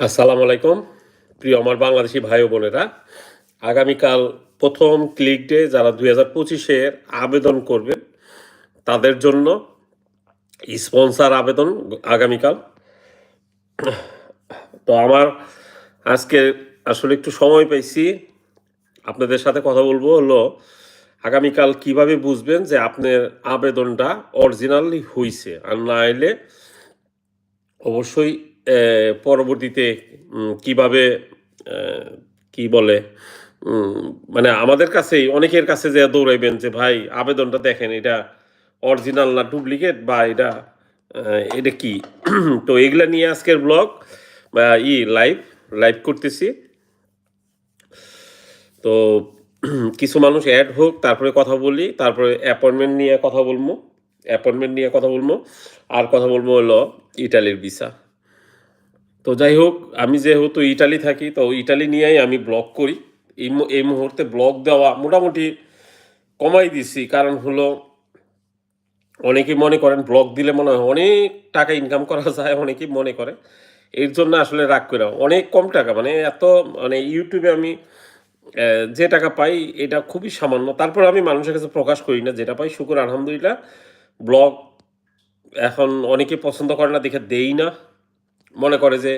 আসসালামু আলাইকুম প্রিয় আমার বাংলাদেশি ভাই বোনেরা। আগামীকাল প্রথম ক্লিক ডে যারা দুই হাজার পঁচিশের আবেদন করবেন, তাদের জন্য স্পন্সার আবেদন আগামীকাল। তো আমার আজকে আসলে একটু সময় পাইছি আপনাদের সাথে কথা বলব হলো, আগামীকাল কীভাবে বুঝবেন যে আপনার আবেদনটা অরিজিনালি হইছে? আর না এলে অবশ্যই পরবর্তীতে কীভাবে কি বলে মানে আমাদের কাছেই, অনেকের কাছে যে দৌড়াইবেন যে, ভাই, আবেদনটা দেখেন, এটা অরিজিনাল না ডুপ্লিকেট বা এটা এটা কি? তো এগুলা নিয়ে আজকের ব্লগ ই, লাইভ লাইভ করতেছি। তো কিছু মানুষ অ্যাড হোক, তারপরে কথা বলি, তারপরে অ্যাপয়েন্টমেন্ট নিয়ে কথা বলব অ্যাপয়েন্টমেন্ট নিয়ে কথা বলব, আর কথা বলব হলো ইটালির ভিসা তো যাই হোক, আমি যেহেতু ইটালি থাকি, তো ইটালি নিয়েই আমি ব্লগ করি। এই এই মুহূর্তে ব্লগ দেওয়া মোটামুটি কমাই দিছি, কারণ হলো অনেকেই মনে করেন ব্লগ দিলে মনে হয় অনেক টাকা ইনকাম করা যায়, অনেকেই মনে করে। এর জন্য আসলে রাগ করে অনেক কম টাকা মানে এত মানে ইউটিউবে আমি যে টাকা পাই, এটা খুবই সামান্য। তারপর আমি মানুষের কাছে প্রকাশ করি না, যেটা পাই, শুকুর, আলহামদুলিল্লাহ। ব্লগ এখন অনেকে পছন্দ করে না, দেখে দেই না। মনে করে যে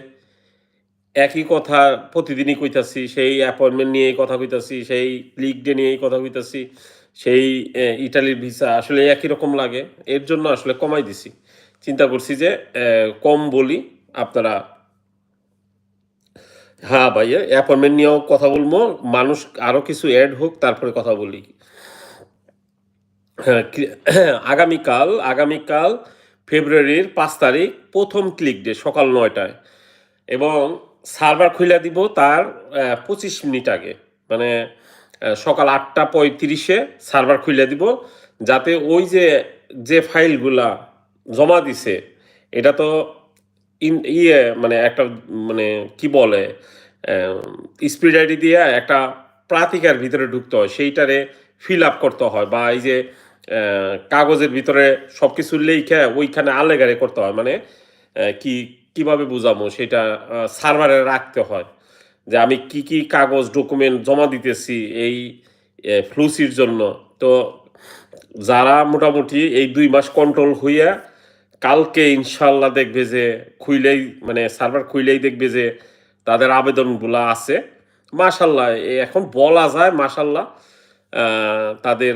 একই কথা প্রতিদিনই কইতাছি, সেই অ্যাপয়েন্টমেন্ট নিয়েই কথা কইতাছি, সেই লিগ ডে নিয়েই কথা কইতাছি, সেই ইটালির ভিসা আসলে একই রকম লাগে। এর জন্য আসলে কমাই দিছি। চিন্তা করছি যে কম বলি, আপনারা হ্যাঁ ভাইয়া অ্যাপয়েন্টমেন্ট নিয়েও কথা বলব। মানুষ আরও কিছু অ্যাড হোক, তারপরে কথা বলি। হ্যাঁ আগামীকাল আগামীকাল ফেব্রুয়ারির পাঁচ তারিখ, প্রথম ক্লিক ডে সকাল নয়টায়। এবং সার্ভার খুলে দিব তার পঁচিশ মিনিট আগে। মানে সকাল আটটা পঁয়ত্রিশে সার্ভার খুলে দিব। যাতে ওই যে যে ফাইলগুলা জমা দিছে, এটা তো ইয়ে মানে একটা মানে কি বলে স্পিড আইডি দিয়ে একটা প্রাতিকার ভিতরে ঢুকতে হয়, সেইটারে ফিল আপ করতে হয় বা এই যে কাগজের ভিতরে সব কিছু লেখা ওইখানে আলেগারে করতে হয় মানে কি, কীভাবে বুঝাবো সেটা সার্ভারে রাখতে হয়, যে আমি কি কি কাগজ ডকুমেন্ট জমা দিতেছি এই ফ্লুসির জন্য। তো যারা মোটামুটি এই দুই মাস কন্ট্রোল হইয়া কালকে ইনশাল্লাহ দেখবে যে খুইলেই মানে সার্ভার খুইলেই দেখবে যে তাদের আবেদনগুলো আছে। মাশাল্লাহ এখন বলা যায় মাশাল্লাহ তাদের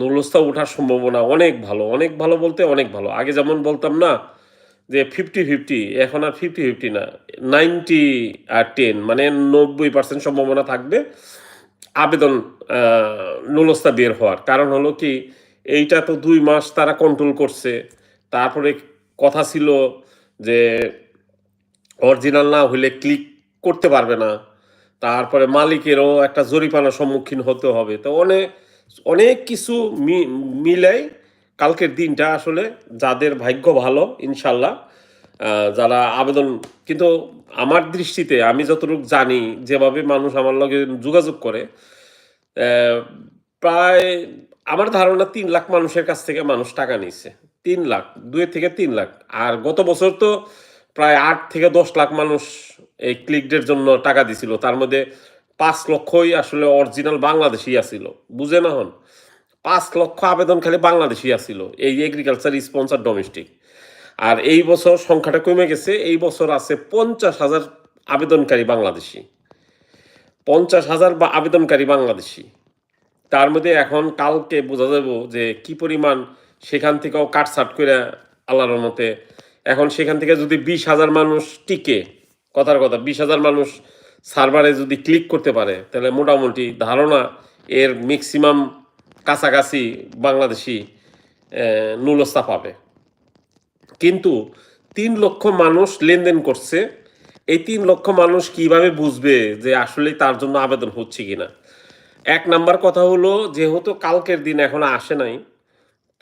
নুলস্থা ওঠার সম্ভাবনা অনেক ভালো। অনেক ভালো বলতে অনেক ভালো। আগে যেমন বলতাম না যে ফিফটি ফিফটি এখন আর ফিফটি ফিফটি না। নাইনটি আর টেন মানে নব্বই পার্সেন্ট সম্ভাবনা থাকবে আবেদন নুলস্থা বের হওয়ার। কারণ হলো কি, এইটা তো দুই মাস তারা কন্ট্রোল করছে। তারপরে কথা ছিল যে অরিজিনাল না হইলে ক্লিক করতে পারবে না। তারপরে মালিকেরও একটা জরিমানার সম্মুখীন হতে হবে। তো অনেক অনেক কিছু মি- মিলাই কালকের দিনটা আসলে যাদের ভাগ্য ভালো, ইনশাল্লাহ যারা আবেদন, কিন্তু আমার দৃষ্টিতে আমি যতটুকু জানি যেভাবে মানুষ আমার লগে যোগাযোগ করে প্রায় আমার ধারণা তিন লাখ মানুষের কাছ থেকে মানুষ টাকা নিচ্ছে তিন লাখ, দুই থেকে তিন লাখ। আর গত বছর তো প্রায় আট থেকে দশ লাখ মানুষ এই ক্লিকদের জন্য টাকা দিছিল। তার মধ্যে পাঁচ লক্ষই আসলে অরিজিনাল বাংলাদেশি আসিল বুঝে না হন? পাঁচ লক্ষ আবেদন খালি বাংলাদেশি আসিল এই এগ্রিকালচার স্পন্সার ডোমেস্টিক আর এই বছর সংখ্যাটা কমে গেছে, এই বছর আছে পঞ্চাশ হাজার আবেদনকারী বাংলাদেশি। পঞ্চাশ হাজার বা আবেদনকারী বাংলাদেশি। তার মধ্যে এখন কালকে বোঝা যাব যে কি পরিমাণ সেখান থেকেও কাটছাট করে আল্লাহর মতে এখন সেখান থেকে যদি বিশ হাজার মানুষ টিকে কথার কথা বিশ হাজার মানুষ সার্ভারে যদি ক্লিক করতে পারে তাহলে মোটামুটি ধারণা এর ম্যাক্সিমাম কাছাকাছি বাংলাদেশি আহ, নুলস্থা পাবে। কিন্তু তিন লক্ষ মানুষ লেনদেন করছে এই তিন লক্ষ মানুষ কীভাবে বুঝবে যে আসলে তার জন্য আবেদন হচ্ছে কিনা? এক নাম্বার কথা হলো যেহেতু কালকের দিন এখনও আসে নাই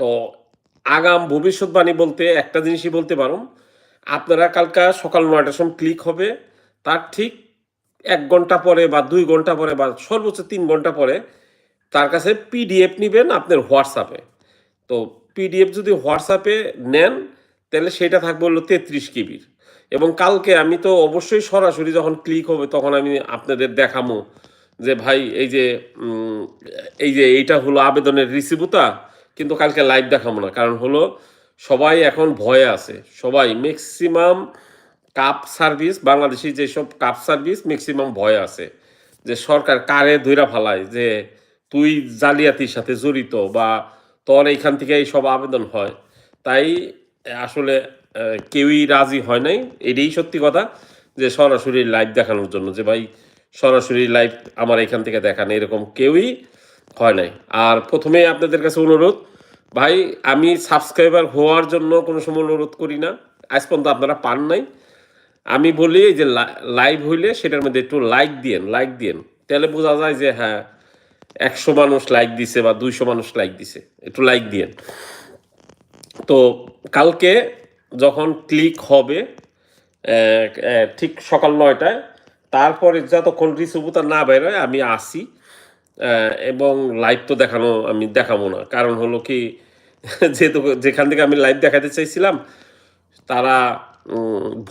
তো আগাম ভবিষ্যৎবাণী বলতে একটা জিনিসই বলতে পারো। আপনারা কালকা সকাল নয়টার সময় ক্লিক হবে। তার ঠিক এক ঘণ্টা পরে বা দুই ঘণ্টা পরে বা সর্বোচ্চ তিন ঘণ্টা পরে তার কাছে পিডিএফ নেবেন আপনার হোয়াটসঅ্যাপে তো পিডিএফ যদি হোয়াটসঅ্যাপে নেন, তাহলে সেটা থাকবে হলো তেত্রিশ কিবির এবং কালকে আমি তো অবশ্যই সরাসরি যখন ক্লিক হবে, তখন আমি আপনাদের দেখামো যে ভাই, এই যে এই যে এইটা হলো আবেদনের রিসিভুতা কিন্তু কালকে লাইভ দেখাবো না। কারণ হলো, সবাই এখন ভয়ে আছে। সবাই ম্যাক্সিমাম কাপ সার্ভিস বাংলাদেশি যেসব কাপ সার্ভিস ম্যাক্সিমাম ভয় আছে। যে সরকার কারে ধৈরা ফালায় যে তুই জালিয়াতির সাথে জড়িত বা তোর এইখান থেকে এই সব আবেদন হয়। তাই আসলে কেউই রাজি হয় নাই। এটাই সত্যি কথা যে সরাসরি লাইভ দেখানোর জন্য যে, ভাই, সরাসরি লাইভ আমার এখান থেকে দেখান এরকম কেউই হয় নাই। আর প্রথমে আপনাদের কাছে অনুরোধ, ভাই, আমি সাবস্ক্রাইবার হওয়ার জন্য কোনো সময় অনুরোধ করি না। আজ পর্যন্ত আপনারা পান নাই। আমি বলি এই যে লাইভ হইলে সেটার মধ্যে একটু লাইক দিয়েন লাইক দিয়েন। তাহলে বোঝা যায় যে হ্যাঁ একশো মানুষ লাইক দিছে বা দুইশো মানুষ লাইক দিছে। একটু লাইক দিয়েন। তো কালকে যখন ক্লিক হবে ঠিক সকাল নয়টায়, তারপরে যতক্ষণ রিসিভুতা না বেরোয় আমি আসি। এবং লাইভ তো দেখানো আমি দেখাবো না। কারণ হলো কি, যেহেতু যেখান থেকে আমি লাইভ দেখাতে চাইছিলাম, তারা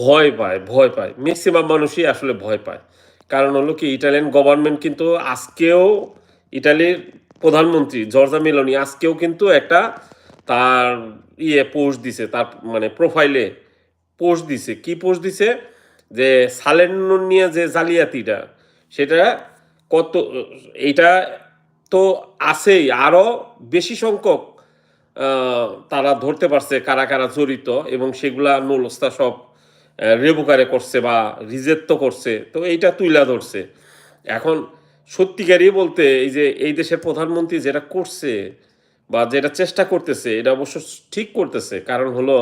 ভয় পায় ভয় পায়। ম্যাক্সিমাম মানুষই আসলে ভয় পায়। কারণ হলো কি, ইটালিয়ান গভর্নমেন্ট কিন্তু আজকেও ইটালির প্রধানমন্ত্রী জর্জা মেলোনি আজকেও কিন্তু একটা তার ইয়ে পোস্ট দিছে, তার মানে প্রোফাইলে পোস্ট দিছে। কি পোস্ট দিছে? যে সালেন্নুন নিয়ে যে জালিয়াতিটা, সেটা কত এটা তো আছেই। আরও বেশি সংখ্যক তারা ধরতে পারছে কারা কারা জড়িত এবং সেগুলা নুলস্তা সব রেবুকারে করছে বা রিজেক্ট তো করছে। তো এইটা তুইলা ধরছে। এখন সত্যিকারই বলতে এই যে এই দেশের প্রধানমন্ত্রী যেটা করছে বা যেটা চেষ্টা করতেছে, এটা অবশ্য ঠিক করতেছে। কারণ হলো,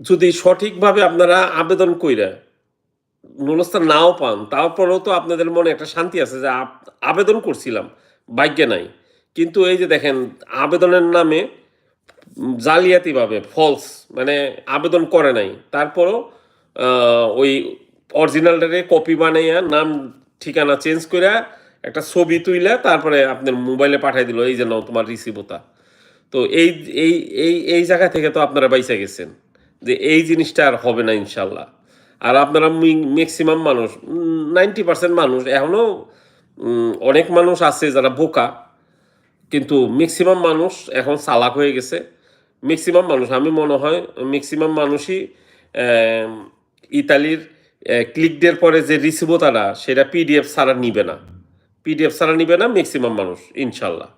যদি সঠিকভাবে আপনারা আবেদন কইরা নুলস্থান নাও পান, তারপরেও তো আপনাদের মনে একটা শান্তি আছে যে আবেদন করছিলাম, ভাগ্যে নাই। কিন্তু এই যে দেখেন, আবেদনের নামে জালিয়াতিভাবে ফলস মানে আবেদন করে নাই। তারপরও ওই অরিজিনালটারে কপি বানাইয়া, নাম, ঠিকানা চেঞ্জ করে একটা ছবি তুইলা, তারপরে আপনার মোবাইলে পাঠাই দিল, এই যে নাও তোমার রিসিভতা তো এই এই এই জায়গা থেকে তো আপনারা বাইসা গেছেন, যে এই জিনিসটা আর হবে না ইনশাল্লাহ। আর আপনারা ম্যাক্সিমাম মানুষ নাইনটি পার্সেন্ট মানুষ এখনও অনেক মানুষ আছে যারা বোকা, কিন্তু ম্যাক্সিমাম মানুষ এখন চালাক হয়ে গেছে। ম্যাক্সিমাম মানুষ, আমি মনে হয় ম্যাক্সিমাম মানুষই ইতালির ক্লিকদের পরে যে রিসিভতাটা সেটা পিডিএফ ছাড়া নিবে না। পিডিএফ ছাড়া নিবে না ম্যাক্সিমাম মানুষ, ইনশাল্লাহ।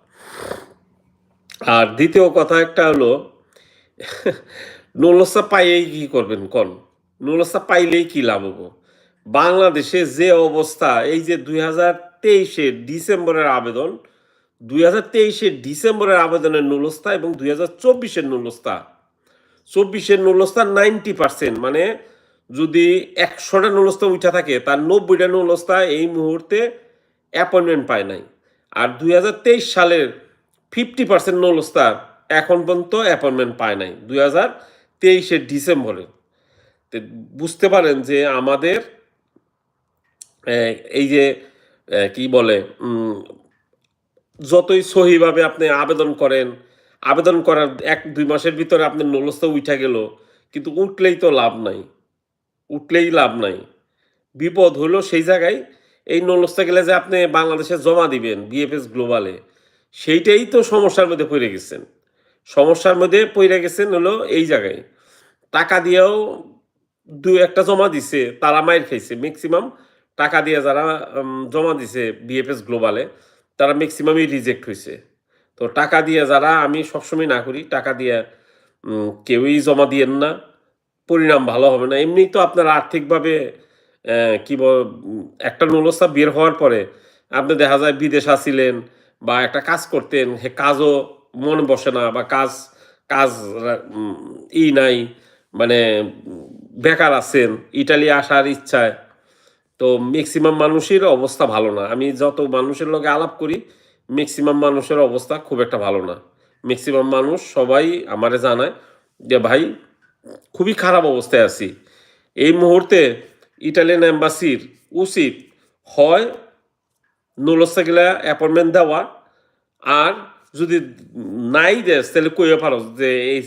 আর দ্বিতীয় কথা একটা হলো, নুলসা পাইয়েই কি করবেন, কোন? নুলসা পাইলেই কি লাভ হব? বাংলাদেশে যে অবস্থা, এই যে দুই হাজার তেইশের ডিসেম্বরের আবেদন, দুই হাজার তেইশের ডিসেম্বরের আবেদনের নুলস্তা এবং দুই হাজার চব্বিশের নুলস্তা চব্বিশের নুলস্তা নাইনটি পার্সেন্ট মানে যদি একশোটা নুলস্তা উঠা থাকে, তার নব্বইটা নুলস্তা এই মুহূর্তে অ্যাপয়েন্টমেন্ট পায় নাই। আর দুই হাজার তেইশ সালের ফিফটি পার্সেন্ট নুলস্তা এখন পর্যন্ত অ্যাপয়েন্টমেন্ট পায় নাই, দুই হাজার তেইশের ডিসেম্বরে বুঝতে পারেন যে আমাদের এই যে কি বলে যতই সহিভাবে আপনি আবেদন করেন, আবেদন করার এক, দুই মাসের ভিতরে আপনার নলস্তা উঠা গেল, কিন্তু উঠলেই তো লাভ নাই। উঠলেই লাভ নাই। বিপদ হলো সেই জায়গায় এই নলস্তা গেলে যে আপনি বাংলাদেশে জমা দিবেন বিএফএস গ্লোবালে সেইটাই তো সমস্যার মধ্যে পড়ে গেছেন। সমস্যার মধ্যে পড়ে গেছেন হলো এই জায়গায়। টাকা দিয়েও দু একটা জমা দিছে, তারা মাইর খাইছে। ম্যাক্সিমাম টাকা দিয়ে যারা জমা দিছে বিএফএস গ্লোবালে তারা ম্যাক্সিমামই রিজেক্ট হয়েছে তো টাকা দিয়ে যারা, আমি সবসময় না করি, টাকা দিয়ে কেউই জমা দিয়েন না। পরিণাম ভালো হবে না। এমনি তো আপনার আর্থিকভাবে কি একটা নলস্তা বের হওয়ার পরে আপনি দেখা যায় বিদেশ আসিলেন বা একটা কাজ করতেন, হে কাজও মন বসে না বা কাজ কাজ ই নাই মানে বেকার আছেন, ইটালি আসার ইচ্ছায়, তো ম্যাক্সিমাম মানুষের অবস্থা ভালো না। আমি যত মানুষের লগে আলাপ করি ম্যাক্সিমাম মানুষের অবস্থা খুব একটা ভালো না। ম্যাক্সিমাম মানুষ সবাই আমারে জানায় যে, ভাই, খুবই খারাপ অবস্থায় আছি। এই মুহূর্তে ইটালিয়ান এম্বাসির উচিত হয় নুলসা অ্যাপয়েন্টমেন্ট দেওয়া। আর যদি নাই দেস তাহলে কইয়া পারো যে, এই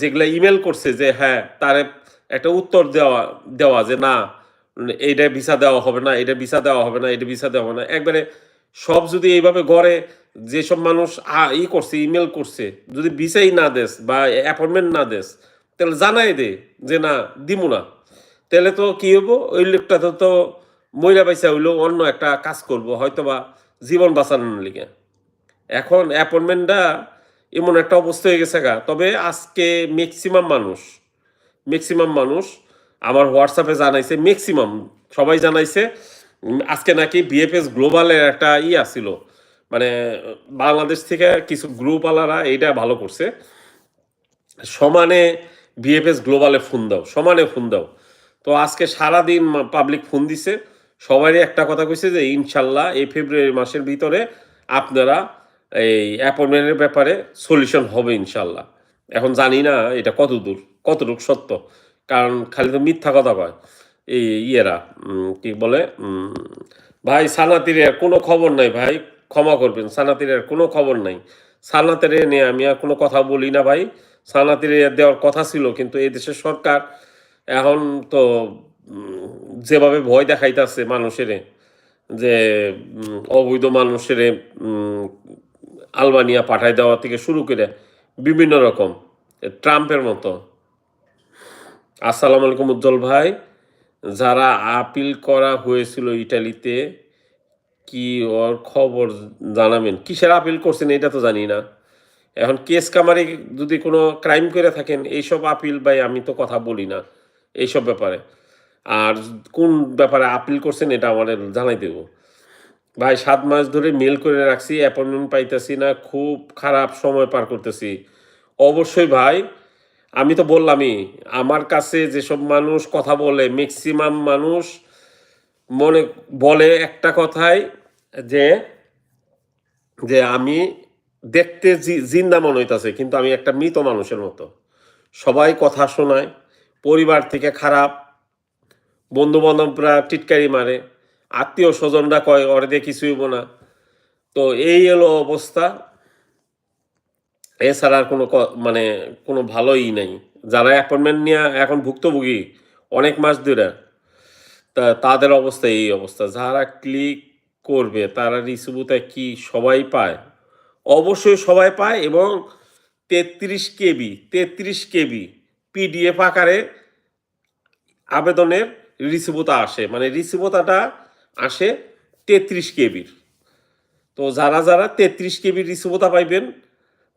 যেগুলা ইমেল করছে যে হ্যাঁ তার একটা উত্তর দেওয়া দেওয়া যে না, এইটা ভিসা দেওয়া হবে না এটা ভিসা দেওয়া হবে না এটা ভিসা দেওয়া হবে না। একবারে সব যদি এইভাবে গড়ে, যেসব মানুষ ই করছে ইমেল করছে, যদি ভিসাই না দেস বা অ্যাপয়েন্টমেন্ট না দেস, তাহলে জানাই দে যে না, দিমু না। তাহলে তো কী হব ওই লোকটা তো মহিলা পয়সা হইল, অন্য একটা কাজ করব হয়তো বা জীবন বাঁচানোর লিগে। এখন অ্যাপয়েন্টমেন্টটা এমন একটা অবস্থা হয়ে গেছে গা। তবে আজকে ম্যাক্সিমাম মানুষ ম্যাক্সিমাম মানুষ আমার হোয়াটসঅ্যাপে জানাইছে ম্যাক্সিমাম সবাই জানাইছে আজকে নাকি বিএফএস গ্লোবালের একটা ই আসছিল মানে বাংলাদেশ থেকে কিছু গ্রুপ আলারা এইটা ভালো করছে। সমানে বিএফএস গ্লোবালে ফোন দাও, সমানে ফোন দাও। তো আজকে সারাদিন পাবলিক ফোন দিছে সবারই একটা কথা কইছে যে, ইনশাল্লাহ এই ফেব্রুয়ারি মাসের ভিতরে আপনারা এই অ্যাপয়েন্টমেন্টের ব্যাপারে সলিউশন হবে ইনশাল্লাহ। এখন জানি না এটা কত দূর কতটুকু সত্য? কারণ খালি তো মিথ্যা কথা কয়। এই ইয়েরা কি বলে ভাই সানাতিরের কোনো খবর নাই ভাই, ক্ষমা করবেন, সানাতিরের কোনো খবর নাই। সানাতের নিয়ে আমি আর কোনো কথা বলি না ভাই, সানাতিরে দেওয়ার কথা ছিল, কিন্তু এই দেশের সরকার এখন তো যেভাবে ভয় দেখাইতেছে মানুষের, যে অবৈধ মানুষের আলবানিয়া পাঠায় দেওয়া থেকে শুরু করে বিভিন্ন রকম ট্রাম্পের মতো আসসালামু আলাইকুম উজ্জ্বল ভাই। যারা আপিল করা হয়েছিল ইটালিতে, কি ওর খবর জানাবেন? কিসের আপিল করছেন এটা তো জানি না। এখন কেস কামারি যদি কোনো ক্রাইম করে থাকেন, এইসব আপিল ভাই আমি তো কথা বলি না, এইসব ব্যাপারে। আর কোন ব্যাপারে আপিল করছেন এটা আমাদের জানাই দেব। ভাই, সাত মাস ধরে মেল করে রাখছি অ্যাপয়েন্টমেন্ট পাইতেছি না, খুব খারাপ সময় পার করতেছি। অবশ্যই ভাই আমি তো বললামই, আমার কাছে যেসব মানুষ কথা বলে ম্যাক্সিমাম মানুষ মনে বলে একটা কথাই যে যে আমি দেখতে জিন্দা মনে হইতাছে, কিন্তু আমি একটা মৃত মানুষের মতো। সবাই কথা শোনায়, পরিবার থেকে খারাপ বন্ধু বান্ধবরা টিটকারি মারে, আত্মীয় স্বজনরা কয় ওরে দিয়ে কিছুই হইব না। তো এই হলো অবস্থা। এছাড়া আর কোনো মানে কোনো ভালোই নেই। যারা অ্যাপয়েন্টমেন্ট নিয়ে এখন ভুক্তভোগী, অনেক মাস ধরে, তা তাদের অবস্থা এই অবস্থা। যারা ক্লিক করবে, তারা রিসিভুতে কি সবাই পায়? অবশ্যই সবাই পায় এবং তেত্রিশ কেবি তেত্রিশ কেবি পিডিএফ আকারে আবেদনের রিসিভতা আসে। মানে রিসিভতাটা আসে তেত্রিশ কেবির। তো যারা যারা তেত্রিশ কেবির রিসিভতা পাইবেন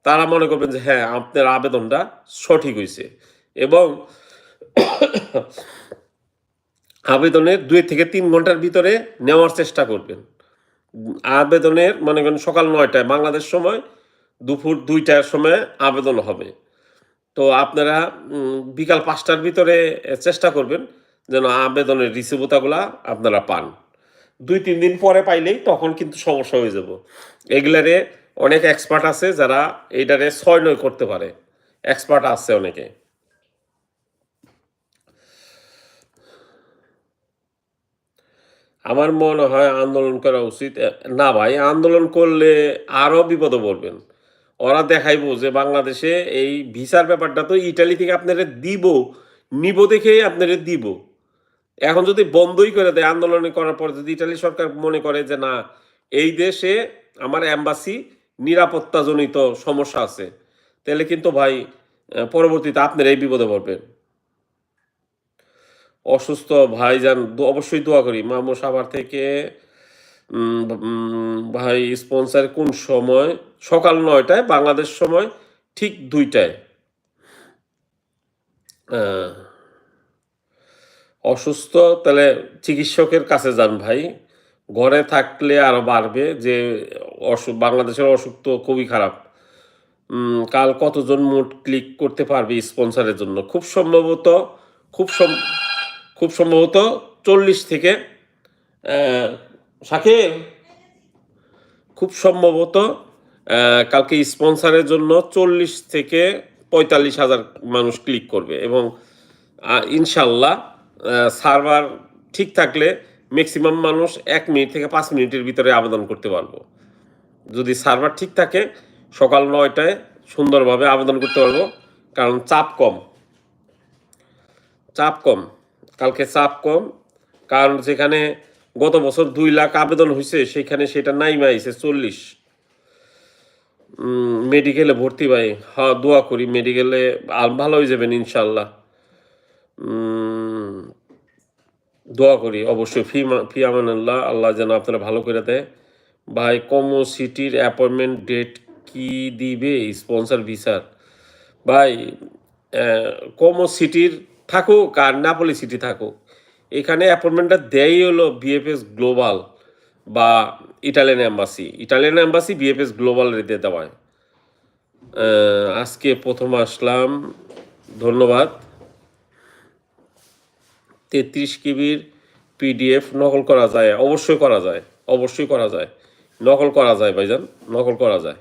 তারা মনে করবেন যে হ্যাঁ আপনার আবেদনটা সঠিক হয়েছে এবং আবেদনের দুই থেকে তিন ঘণ্টার ভিতরে নেওয়ার চেষ্টা করবেন। আবেদনের, মনে করেন, সকাল নয়টায়, বাংলাদেশ সময় দুপুর দুইটার সময় আবেদন হবে। তো আপনারা বিকাল পাঁচটার ভিতরে চেষ্টা করবেন যেন আবেদনের রিসিভতাগুলা আপনারা পান। দুই, তিন দিন পরে পাইলেই তখন কিন্তু সমস্যা হয়ে যাব। এগুলারে অনেক এক্সপার্ট আছে যারা এইটারে ছয় নয় করতে পারে। এক্সপার্ট আছে অনেকে। আমার মনে হয় আন্দোলন করা উচিত। না ভাই, আন্দোলন করলে আরও বিপদে পড়বেন। ওরা দেখাইবো যে বাংলাদেশে এই ভিসার ব্যাপারটা তো ইটালি থেকে আপনারা দিব, নিব দেখেই আপনারা দিব। এখন যদি বন্ধই করে দেয় আন্দোলন করার পর যদি ইটালি সরকার মনে করে যে না, এই দেশে আমার অ্যাম্বাসি নিরাপত্তাজনিত সমস্যা আছে। তাহলে কিন্তু ভাই পরবর্তীতে আপনারা এই বিপদে পড়বেন। অসুস্থ ভাইজান, দো- অবশ্যই দোয়া করি। মামু সাভার থেকে ভাই স্পন্সার কোন সময়? সকাল নয়টায়, বাংলাদেশ সময় ঠিক দুইটায়। অসুস্থ, তাহলে চিকিৎসকের কাছে যান ভাই। ঘরে থাকলে আরও বাড়বে যে অসুখ বাংলাদেশের অসুখ তো খুবই খারাপ। কাল কতজন মোট ক্লিক করতে পারবে স্পন্সরের জন্য? খুব সম্ভবত, খুব খুব সম্ভবত চল্লিশ থেকে শাকিল? খুব সম্ভবত কালকে স্পন্সরের জন্য চল্লিশ থেকে পঁয়তাল্লিশ হাজার মানুষ ক্লিক করবে এবং ইনশাল্লাহ সার্ভার ঠিক থাকলে ম্যাক্সিমাম মানুষ এক মিনিট থেকে পাঁচ মিনিটের ভিতরে আবেদন করতে পারব। যদি সার্ভার ঠিক থাকে, সকাল নয়টায় সুন্দরভাবে আবেদন করতে পারব, কারণ চাপ কম। চাপ কম। কালকে চাপ কম, কারণ যেখানে গত বছর দুই লাখ আবেদন হয়েছে সেখানে সেটা নাই মাইছে চল্লিশ। মেডিকেলে ভর্তি ভাই হ্যাঁ দোয়া করি মেডিকেলে ভালো হয়ে যাবেন ইনশাল্লাহ দোয়া করি, অবশ্যই, ফি ফি আমানুল্লাহ, আল্লাহ যেন আপনারা ভালো করে দেয়। ভাই কমো সিটির অ্যাপয়েন্টমেন্ট ডেট কি দিবে স্পন্সর ভিসার ভাই কমো সিটির থাকুক আর নাপলি সিটি থাকুক, এখানে অ্যাপয়েন্টমেন্টটা দেয়ই হলো বিএফএস গ্লোবাল বা Italian embassy Italian embassy BFS global দিতে দেওয়ায়। আজকে প্রথম আসলাম, ধন্যবাদ। তেত্রিশ কিবির পিডিএফ নকল করা যায়, অবশ্যই করা যায়, অবশ্যই করা যায়। নকল করা যায়, ভাইজান, নকল করা যায়।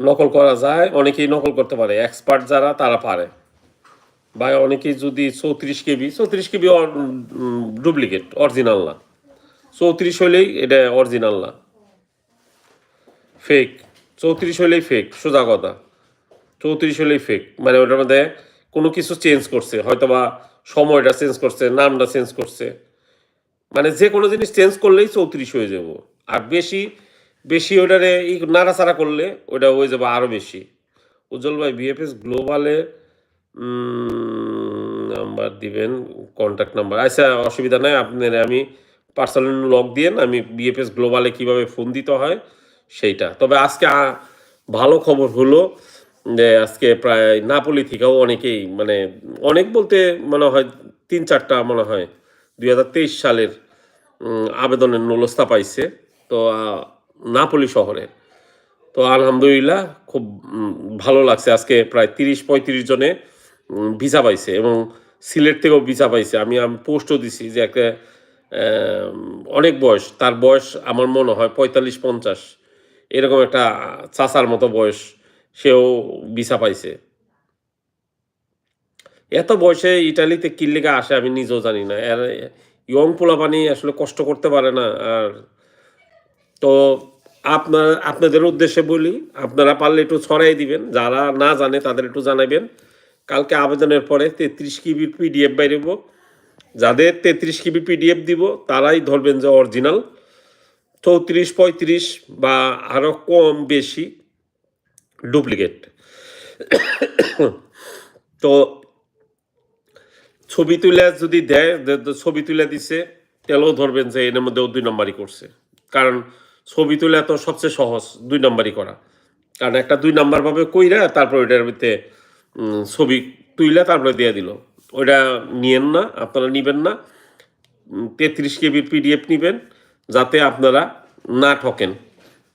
নকল করা যায়, অনেকেই নকল করতে পারে। এক্সপার্ট যারা, তারা পারে। ভাই, অনেকেই যদি চৌত্রিশ কেবি চৌত্রিশ কেবি ডুপ্লিকেট অরিজিনাল না। চৌত্রিশ হলেই এটা অরিজিনাল না। ফেক চৌত্রিশ হলেই ফেক সোজা কথা। চৌত্রিশ হলেই ফেক মানে ওটার মধ্যে কোনো কিছু চেঞ্জ করছে। হয়তো বা সময়টা চেঞ্জ করছে, নামটা চেঞ্জ করছে। মানে যে কোনো জিনিস চেঞ্জ করলেই চৌত্রিশ হয়ে যাব। আর বেশি বেশি ওটারে ই নাড়াচাড়া করলে ওটা হয়ে যাবে আরও বেশি। উজ্জ্বল ভাই বিএফএস গ্লোবালে নাম্বার দিবেন কন্ট্যাক্ট নাম্বার। আচ্ছা অসুবিধা নাই, আপনার আমি পার্সোনাল লগ দিয়েন আমি বিএফএস গ্লোবালে কীভাবে ফোন দিতে হয়, সেইটা। তবে আজকে ভালো খবর হলো যে আজকে প্রায় নাপলি থেকেও অনেকেই মানে অনেক বলতে মনে হয় তিন চারটা মনে হয়, দুই হাজার তেইশ সালের আবেদনের নলস্তা পাইছে, তো নাপলি শহরে। তো আলহামদুলিল্লাহ খুব ভালো লাগছে। আজকে প্রায় তিরিশ পঁয়ত্রিশ জনে ভিসা পাইছে এবং সিলেট থেকেও ভিসা পাইছে। আমি আমি পোস্টও দিছি যে একটা অনেক বয়স, তার বয়স আমার মনে হয় পঁয়তাল্লিশ পঞ্চাশ, এরকম একটা চাচার মতো বয়স। সেও ভিসা পাইছে। এত বয়সে ইটালিতে কি লেগে আসে আমি নিজেও জানি না। এর ইয়ং পোলাপানি আসলে কষ্ট করতে পারে না। আর তো আপনার আপনাদের উদ্দেশ্যে বলি, আপনারা পারলে একটু ছড়াই দিবেন। যারা না জানে তাদের একটু জানাবেন। কালকে আবেদনের পরে তেত্রিশ কিবির পিডিএফ বাইরেব যাদের তেত্রিশ কিবি পিডিএফ দিব, তারাই ধরবেন যে অরিজিনাল। চৌত্রিশ, পঁয়ত্রিশ বা আরও কম বেশি। ডুপ্লিকেট। তো ছবি তুলে যদি দেয় ছবি তুলে দিছে, তেলেও ধরবেন যে এর মধ্যেও দুই নম্বরই করছে। কারণ ছবি তুলে তো সবচেয়ে সহজ, দুই নম্বরই করা। কারণ একটা দুই নাম্বার ভাবে কইরা তারপর ওইটার ভিতরে ছবি তুইলা তারপরে দিয়ে দিল। ওইটা নিয়েন না, আপনারা নিবেন না। তেত্রিশ কেবির পিডিএফ নিবেন, যাতে আপনারা না ঠকেন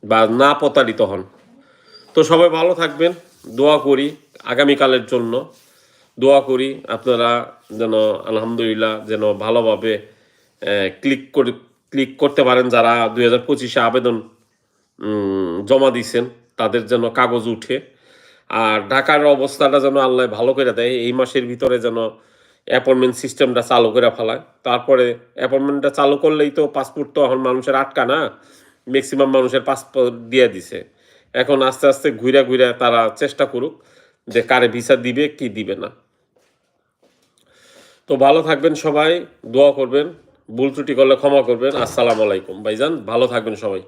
বা না প্রতারিত হন। তো সবাই ভালো থাকবেন, দোয়া করি আগামীকালের জন্য। দোয়া করি আপনারা যেন আলহামদুলিল্লাহ যেন ভালোভাবে ক্লিক করে, ক্লিক করতে পারেন যারা দুই হাজার পঁচিশে আবেদন জমা দিয়েছেন তাদের যেন কাগজ উঠে। আর ঢাকার অবস্থাটা যেন আল্লাহ ভালো করে দেয়, এই মাসের ভিতরে যেন অ্যাপয়েন্টমেন্ট সিস্টেমটা চালু করে ফেলায়। তারপরে অ্যাপয়েন্টমেন্টটা চালু করলেই তো পাসপোর্ট তো এখন মানুষের আটকা না ম্যাক্সিমাম মানুষের পাসপোর্ট দিয়ে দিছে। এখন আস্তে আস্তে ঘুরে ঘুরে তারা চেষ্টা করুক যে কারে ভিসা দিবে, কি দিবে না। তো ভালো থাকবেন সবাই, দোয়া করবেন, ভুল ত্রুটি করলে ক্ষমা করবেন। আসসালামু আলাইকুম। ভাইজান, ভালো থাকবেন সবাই।